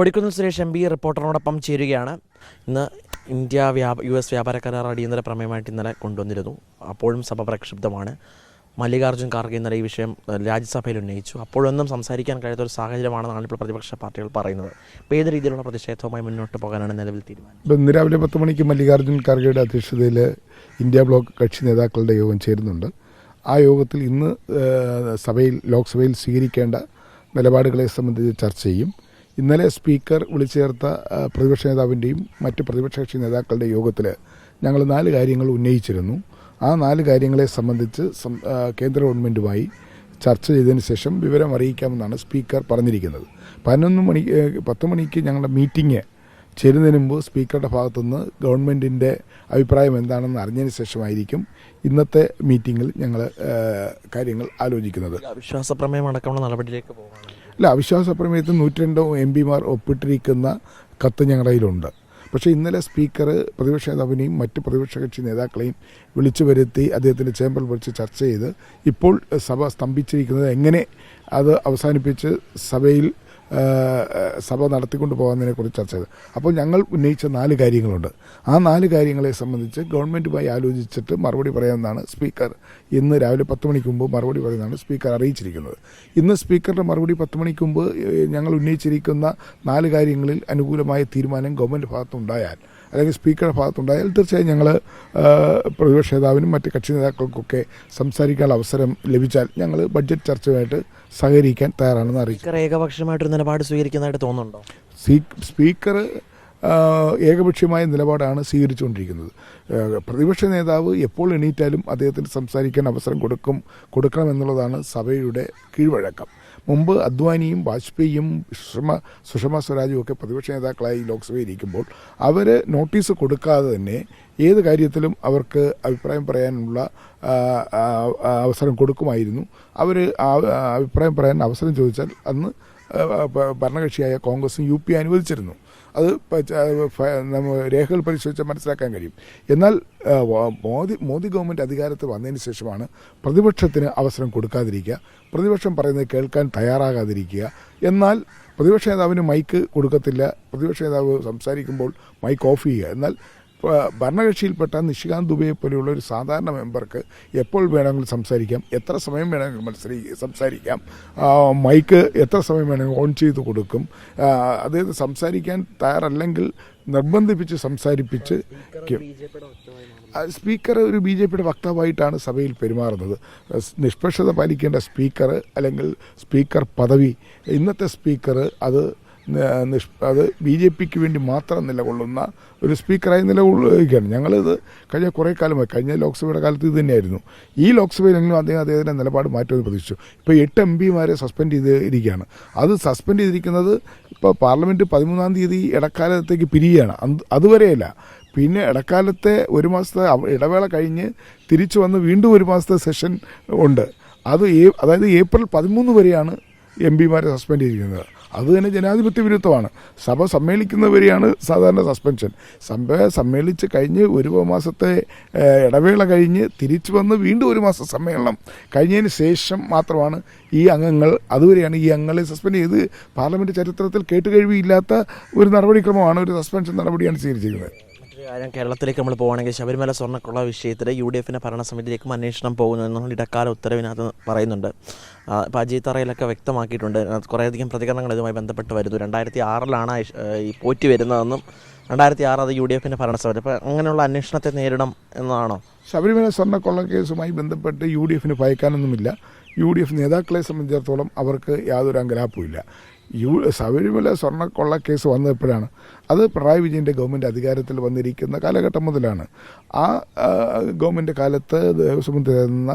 Kodikunnil Suresh M P റിപ്പോർട്ടറിനോടൊപ്പം ചേരുകയാണ്. ഇന്ന് ഇന്ത്യ വ്യാപ യു എസ് വ്യാപാര കരാർ അടിയന്തര പ്രമേയമായിട്ട് ഇന്നലെ കൊണ്ടുവന്നിരുന്നു. അപ്പോഴും സഭ പ്രക്ഷുബ്ധമാണ്. മല്ലികാർജുൻ ഖാർഗെ ഇന്നലെ ഈ വിഷയം രാജ്യസഭയിൽ ഉന്നയിച്ചു. അപ്പോഴൊന്നും സംസാരിക്കാൻ കഴിയാത്ത ഒരു സാഹചര്യമാണെന്നാണ് ഇപ്പോൾ പ്രതിപക്ഷ പാർട്ടികൾ പറയുന്നത്. അപ്പോൾ ഏത് രീതിയിലുള്ള പ്രതിഷേധവുമായി മുന്നോട്ട് പോകാനാണ് നിലവിൽ തീരുമാനം? ഇന്ന് രാവിലെ പത്ത് മണിക്ക് മല്ലികാർജുൻ ഖാർഗെയുടെ അധ്യക്ഷതയിൽ ഇന്ത്യ ബ്ലോക്ക് കക്ഷി നേതാക്കളുടെ യോഗം ചേരുന്നുണ്ട്. ആ യോഗത്തിൽ ഇന്ന് സഭയിൽ ലോക്സഭയിൽ സ്വീകരിക്കേണ്ട നിലപാടുകളെ സംബന്ധിച്ച് ചർച്ച ചെയ്യും. ഇന്നലെ സ്പീക്കർ വിളിച്ചു ചേർത്ത പ്രതിപക്ഷ നേതാവിന്റെയും മറ്റ് പ്രതിപക്ഷ കക്ഷി നേതാക്കളുടെ യോഗത്തിൽ ഞങ്ങൾ നാല് കാര്യങ്ങൾ ഉന്നയിച്ചിരുന്നു. ആ നാല് കാര്യങ്ങളെ സംബന്ധിച്ച് കേന്ദ്ര ഗവൺമെന്റുമായി ചർച്ച ചെയ്തതിന് ശേഷം വിവരം അറിയിക്കാമെന്നാണ് സ്പീക്കർ പറഞ്ഞിരിക്കുന്നത്. പതിനൊന്ന് മണി പത്ത് മണിക്ക് ഞങ്ങളുടെ മീറ്റിംഗ് ചേരുന്നതിന് മുമ്പ് സ്പീക്കറുടെ ഭാഗത്തുനിന്ന് ഗവൺമെന്റിന്റെ അഭിപ്രായം എന്താണെന്ന് അറിഞ്ഞതിന് ശേഷമായിരിക്കും ഇന്നത്തെ മീറ്റിങ്ങിൽ ഞങ്ങൾ കാര്യങ്ങൾ ആലോചിക്കുന്നത്. വിശ്വാസപ്രമേയം അടക്കമുള്ള നടപടിയിലേക്ക് പോകാനാണ് അല്ല അവിശ്വാസ പ്രമേയത്തിൽ നൂറ്റി രണ്ട് എം പിമാർ ഒപ്പിട്ടിരിക്കുന്ന കത്ത് ഞങ്ങളുടെ കയ്യിലുണ്ട്. പക്ഷേ ഇന്നലെ സ്പീക്കർ പ്രതിപക്ഷ നേതാവിനെയും മറ്റ് പ്രതിപക്ഷ കക്ഷി നേതാക്കളെയും വിളിച്ചു വരുത്തി അദ്ദേഹത്തിന്റെ ചേംബറിൽ വിളിച്ച് ചർച്ച ചെയ്ത് ഇപ്പോൾ സഭ സ്തംഭിച്ചിരിക്കുന്നത് എങ്ങനെ അത് അവസാനിപ്പിച്ച് സഭയിൽ സഭ നടത്തിക്കൊണ്ട് പോകാമെന്നതിനെ കുറിച്ച് ചർച്ച ചെയ്തു. അപ്പോൾ ഞങ്ങൾ ഉന്നയിച്ച നാല് കാര്യങ്ങളുണ്ട്. ആ നാല് കാര്യങ്ങളെ സംബന്ധിച്ച് ഗവൺമെന്റുമായി ആലോചിച്ചിട്ട് മറുപടി പറയാമെന്നാണ് സ്പീക്കർ ഇന്ന് രാവിലെ പത്ത് മണിക്ക് മുമ്പ് മറുപടി പറയുന്നതാണ് സ്പീക്കർ അറിയിച്ചിരിക്കുന്നത്. ഇന്ന് സ്പീക്കറുടെ മറുപടി പത്ത് മണിക്ക് മുമ്പ് ഞങ്ങൾ ഉന്നയിച്ചിരിക്കുന്ന നാല് കാര്യങ്ങളിൽ അനുകൂലമായ തീരുമാനം ഗവൺമെന്റ് ഭാഗത്തുണ്ടായാൽ അല്ലെങ്കിൽ സ്പീക്കറുടെ ഭാഗത്തുണ്ടായാൽ തീർച്ചയായും ഞങ്ങൾ പ്രതിപക്ഷ നേതാവിനും മറ്റ് കക്ഷി നേതാക്കൾക്കൊക്കെ സംസാരിക്കാനുള്ള അവസരം ലഭിച്ചാൽ ഞങ്ങൾ ബഡ്ജറ്റ് ചർച്ചയുമായിട്ട് സഹകരിക്കാൻ തയ്യാറാണെന്ന് അറിയിക്കും ഏകപക്ഷമായിട്ടൊരു നിലപാട് സ്വീകരിക്കുന്നതായിട്ട് തോന്നുന്നുണ്ടോ? സ്പീക്കർ ഏകപക്ഷീയമായ നിലപാടാണ് സ്വീകരിച്ചുകൊണ്ടിരിക്കുന്നത്. പ്രതിപക്ഷ നേതാവ് എപ്പോൾ എണീറ്റാലും അദ്ദേഹത്തിന് സംസാരിക്കാൻ അവസരം കൊടുക്കും കൊടുക്കണമെന്നുള്ളതാണ് സഭയുടെ കീഴ്വഴക്കം. മുമ്പ് അദ്വാനിയും വാജ്പേയിയും സുഷമ സുഷമ സ്വരാജും ഒക്കെ പ്രതിപക്ഷ നേതാക്കളായി ലോക്സഭയിൽ ഇരിക്കുമ്പോൾ അവർ നോട്ടീസ് കൊടുക്കാതെ തന്നെ ഏത് കാര്യത്തിലും അവർക്ക് അഭിപ്രായം പറയാനുള്ള അവസരം കൊടുക്കുമായിരുന്നു. അവർ അഭിപ്രായം പറയാൻ അവസരം ചോദിച്ചാൽ അന്ന് ഭരണകക്ഷിയായ കോൺഗ്രസും യു പി അനുവദിച്ചിരുന്നു. അത് രേഖകൾ പരിശോധിച്ചാൽ മനസ്സിലാക്കാൻ കഴിയും. എന്നാൽ മോദി മോദി ഗവൺമെന്റ് അധികാരത്തിൽ വന്നതിന് ശേഷമാണ് പ്രതിപക്ഷത്തിന് അവസരം കൊടുക്കാതിരിക്കുക പ്രതിപക്ഷം പറയുന്നത് കേൾക്കാൻ തയ്യാറാകാതിരിക്കുക. എന്നാൽ പ്രതിപക്ഷ നേതാവിന് മൈക്ക് കൊടുക്കത്തില്ല പ്രതിപക്ഷ നേതാവ് സംസാരിക്കുമ്പോൾ മൈക്ക് ഓഫ് ചെയ്യുക. എന്നാൽ ഭരണകക്ഷിയിൽപ്പെട്ട നിഷികാന്ത് ദുബെയെ പോലെയുള്ള ഒരു സാധാരണ മെമ്പർക്ക് എപ്പോൾ വേണമെങ്കിലും സംസാരിക്കാം? എത്ര സമയം വേണമെങ്കിലും മത്സരി സംസാരിക്കാം? മൈക്ക് എത്ര സമയം വേണമെങ്കിലും ഓൺ ചെയ്ത് കൊടുക്കും? അതായത് സംസാരിക്കാൻ തയ്യാറല്ലെങ്കിൽ നിർബന്ധിപ്പിച്ച് സംസാരിപ്പിച്ച് സ്പീക്കർ ഒരു ബി ജെ പിയുടെ വക്താവായിട്ടാണ് സഭയിൽ പെരുമാറുന്നത്. നിഷ്പക്ഷത പാലിക്കേണ്ട സ്പീക്കർ അല്ലെങ്കിൽ സ്പീക്കർ പദവി ഇന്നത്തെ സ്പീക്കർ അത് അത് ബി ജെ പിക്ക് വേണ്ടി മാത്രം നിലകൊള്ളുന്ന ഒരു സ്പീക്കറായി നിലകൊള്ളുകയാണ്. ഞങ്ങളിത് കഴിഞ്ഞ കുറേ കാലമായി കഴിഞ്ഞ ലോക്സഭയുടെ കാലത്ത് ഇത് തന്നെയായിരുന്നു. ഈ ലോക്സഭയിലെങ്കിലും അദ്ദേഹം അദ്ദേഹത്തിന്റെ നിലപാട് മാറ്റുമെന്ന് പ്രതീക്ഷിച്ചു. ഇപ്പോൾ എട്ട് എം പിമാരെ സസ്പെൻഡ് ചെയ്തിരിക്കുകയാണ്. അത് സസ്പെൻഡ് ചെയ്തിരിക്കുന്നത് ഇപ്പോൾ പാർലമെന്റ് പതിമൂന്നാം തീയതി ഇടക്കാലത്തേക്ക് പിരിയുകയാണ്. അതുവരെയല്ല. പിന്നെ ഇടക്കാലത്തെ ഒരു മാസത്തെ ഇടവേള കഴിഞ്ഞ് തിരിച്ചു വന്ന് വീണ്ടും ഒരു മാസത്തെ സെഷൻ ഉണ്ട്. അത് അതായത് ഏപ്രിൽ പതിമൂന്ന് വരെയാണ് എം പിമാരെ സസ്പെൻഡ് ചെയ്തിരിക്കുന്നത്. അത് തന്നെ ജനാധിപത്യ വിരുദ്ധമാണ്. സഭ സമ്മേളിക്കുന്നവരെയാണ് സാധാരണ സസ്പെൻഷൻ. സഭ സമ്മേളിച്ച് കഴിഞ്ഞ് ഒരു മാസത്തെ ഇടവേള കഴിഞ്ഞ് തിരിച്ചു വന്ന് വീണ്ടും ഒരു മാസം സമ്മേളനം കഴിഞ്ഞതിന് ശേഷം മാത്രമാണ് ഈ അംഗങ്ങൾ അതുവരെയാണ് ഈ അംഗങ്ങളെ സസ്പെൻഡ് ചെയ്ത് പാർലമെന്റ് ചരിത്രത്തിൽ കേട്ടുകഴിവില്ലാത്ത ഒരു നടപടിക്രമമാണ് ഒരു സസ്പെൻഷൻ നടപടിയാണ് സ്വീകരിച്ചിരിക്കുന്നത്. മറ്റൊരു കാര്യം കേരളത്തിലേക്ക് നമ്മൾ പോവുകയാണെങ്കിൽ ശബരിമല സ്വർണക്കുള്ള വിഷയത്തിൽ യു ഡി എഫിന്റെ ഭരണസമിതിയിലേക്കും അന്വേഷണം പോകുന്നു എന്നുള്ള ഇടക്കാല ഉത്തരവിനകത്ത് പറയുന്നുണ്ട്. ഇപ്പോൾ അജയ് തറയിലൊക്കെ വ്യക്തമാക്കിയിട്ടുണ്ട്. കുറേയധികം പ്രതികരണങ്ങൾ ഇതുമായി ബന്ധപ്പെട്ട് വരുന്നു. രണ്ടായിരത്തി ആറിലാണ് ഈ പോറ്റി വരുന്നതെന്നും രണ്ടായിരത്തി ആറ് അത് യു ഡി എഫിന്റെ ഭരണസമിതി. അപ്പോൾ അങ്ങനെയുള്ള അന്വേഷണത്തെ നേരിടണം എന്നതാണോ ശബരിമല സ്വർണക്കൊള്ള കേസുമായി ബന്ധപ്പെട്ട് യു ഡി എഫിന് ഭയക്കാനൊന്നുമില്ല. യു ഡി എഫ് നേതാക്കളെ സംബന്ധിച്ചിടത്തോളം അവർക്ക് യാതൊരു അങ്കലാപ്പുമില്ല യു ശബരിമല സ്വർണക്കൊള്ള കേസ് വന്നപ്പോഴാണ്. അത് പിണറായി വിജയന്റെ ഗവൺമെന്റ് അധികാരത്തിൽ വന്നിരിക്കുന്ന കാലഘട്ടം മുതലാണ്. ആ ഗവൺമെന്റ് കാലത്ത് ദേവസ്വം ആയിരുന്ന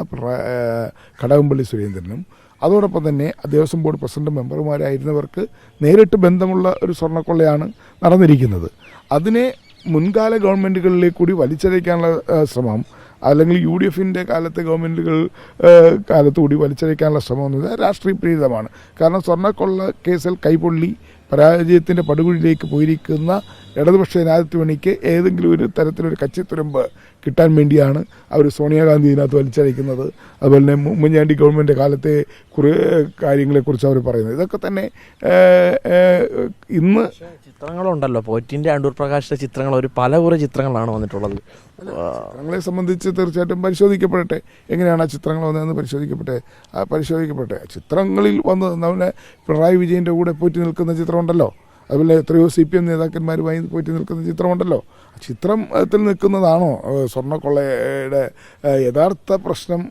കടകംപള്ളി സുരേന്ദ്രനും അതോടൊപ്പം തന്നെ ദേവസ്വം ബോർഡ് പ്രസിഡന്റ് മെമ്പർമാരായിരുന്നവർക്ക് നേരിട്ട് ബന്ധമുള്ള ഒരു സ്വർണക്കൊള്ളയാണ് നടന്നിരിക്കുന്നത്. അതിനെ മുൻകാല ഗവൺമെന്റുകളിലേക്ക് കൂടി വലിച്ചഴയ്ക്കാനുള്ള ശ്രമം അല്ലെങ്കിൽ യു ഡി എഫിന്റെ കാലത്തെ ഗവൺമെന്റുകൾ കാലത്തുകൂടി വലിച്ചഴിക്കാനുള്ള ശ്രമം എന്ന് വെച്ചാൽ രാഷ്ട്രീയ പ്രേരിതമാണ് കാരണം സ്വർണക്കൊള്ള കേസിൽ കൈപൊള്ളി പരാജയത്തിന്റെ പടുകുഴിയിലേക്ക് പോയിരിക്കുന്ന ഇടതുപക്ഷ ജനാധിപത്യ ഏതെങ്കിലും ഒരു തരത്തിലൊരു കച്ചിത്തുരമ്പ് കിട്ടാൻ വേണ്ടിയാണ് അവർ സോണിയാഗാന്ധി ഇതിനകത്ത് വലിച്ചഴിക്കുന്നത് അതുപോലെ തന്നെ ഉമ്മൻചാണ്ടി ഗവൺമെന്റ് കാലത്തെ കുറേ കാര്യങ്ങളെക്കുറിച്ച് അവർ പറയുന്നത്. ഇതൊക്കെ തന്നെ ഇന്ന് ചിത്രങ്ങളുണ്ടല്ലോ. പോറ്റിന്റെ അണ്ടൂർ പ്രകാശിന്റെ ചിത്രങ്ങൾ ഒരു പല കുറേ ചിത്രങ്ങളാണ് വന്നിട്ടുള്ളത്. ചിത്രങ്ങളെ സംബന്ധിച്ച് തീർച്ചയായിട്ടും പരിശോധിക്കപ്പെടട്ടെ. എങ്ങനെയാണ് ആ ചിത്രങ്ങൾ വന്നതെന്ന് പരിശോധിക്കപ്പെട്ടെ പരിശോധിക്കപ്പെട്ടെ ചിത്രങ്ങളിൽ വന്ന് നമ്മുടെ പിണറായി വിജയന്റെ കൂടെ പോറ്റി നിൽക്കുന്ന ചിത്രമുണ്ടല്ലോ. അതുപോലെ എത്രയോ സി പി എം നേതാക്കന്മാരുമായി പോയിട്ട് നിൽക്കുന്ന ചിത്രമുണ്ടല്ലോ. ചിത്രത്തിൽ നിൽക്കുന്നതാണോ? സ്വർണക്കൊള്ളയുടെ യഥാർത്ഥ പ്രശ്നം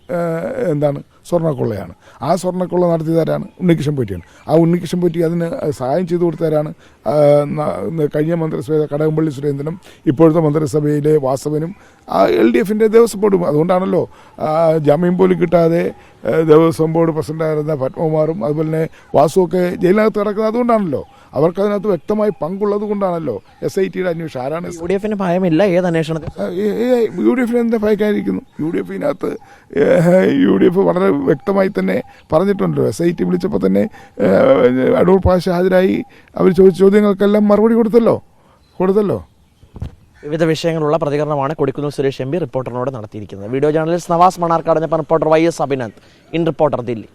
എന്താണ്? സ്വർണക്കൊള്ളയാണ്. ആ സ്വർണക്കൊള്ള നടത്തിയതാരാണ്? ഉണ്ണികൃഷ്ണൻ പോറ്റിയാണ്. ആ ഉണ്ണികൃഷ്ണൻ പോറ്റി അതിന് സഹായം ചെയ്തു കൊടുത്തവരാണ് കഴിഞ്ഞ മന്ത്രിസഭ കടകംപള്ളി സുരേന്ദ്രനും ഇപ്പോഴത്തെ മന്ത്രിസഭയിലെ വാസവനും എൽ ഡി എഫിന്റെ ദേവസ്വം ബോർഡും. അതുകൊണ്ടാണല്ലോ ജാമ്യം പോലും കിട്ടാതെ ദേവസ്വം ബോർഡ് പ്രസിഡന്റായിരുന്ന പത്മകുമാറും അതുപോലെ തന്നെ വാസുവൊക്കെ ജയിലിനകത്ത് കിടക്കുന്നത്. അതുകൊണ്ടാണല്ലോ അവർക്ക് അതിനകത്ത് വ്യക്തമായി പങ്കുള്ളത് കൊണ്ടാണല്ലോ എസ് ഐ ടിയുടെ അന്വേഷണം. ആരാണ് യു ഡി എഫിന് ഭയമില്ല ഏത് അന്വേഷണത്തിൽ യു ഡി എഫിന് എന്താ ഭയക്കാതിരിക്കുന്നു? യു ഡി എഫിനകത്ത് യു ഡി എഫ് വളരെ വ്യക്തമായി തന്നെ പറഞ്ഞിട്ടുണ്ടല്ലോ. എസ് ഐ ടി വിളിച്ചപ്പോൾ തന്നെ അടൂർ പാഷ ഹാജരായി. അവർ ചോദിച്ച ചോദ്യങ്ങൾക്കെല്ലാം മറുപടി കൊടുത്തല്ലോ? കൊടുത്തല്ലോ? വിവിധ വിഷയങ്ങളുള്ള പ്രതികരണമാണ് കൊടിക്കുന്നിൽ സുരേഷ് എം പി റിപ്പോർട്ടറിനോട് നടത്തിയിരിക്കുന്നത്. Video journalist Navas മണാർക്കാടിനൊപ്പം reporter Y S Abhinand. In reporter Delhi.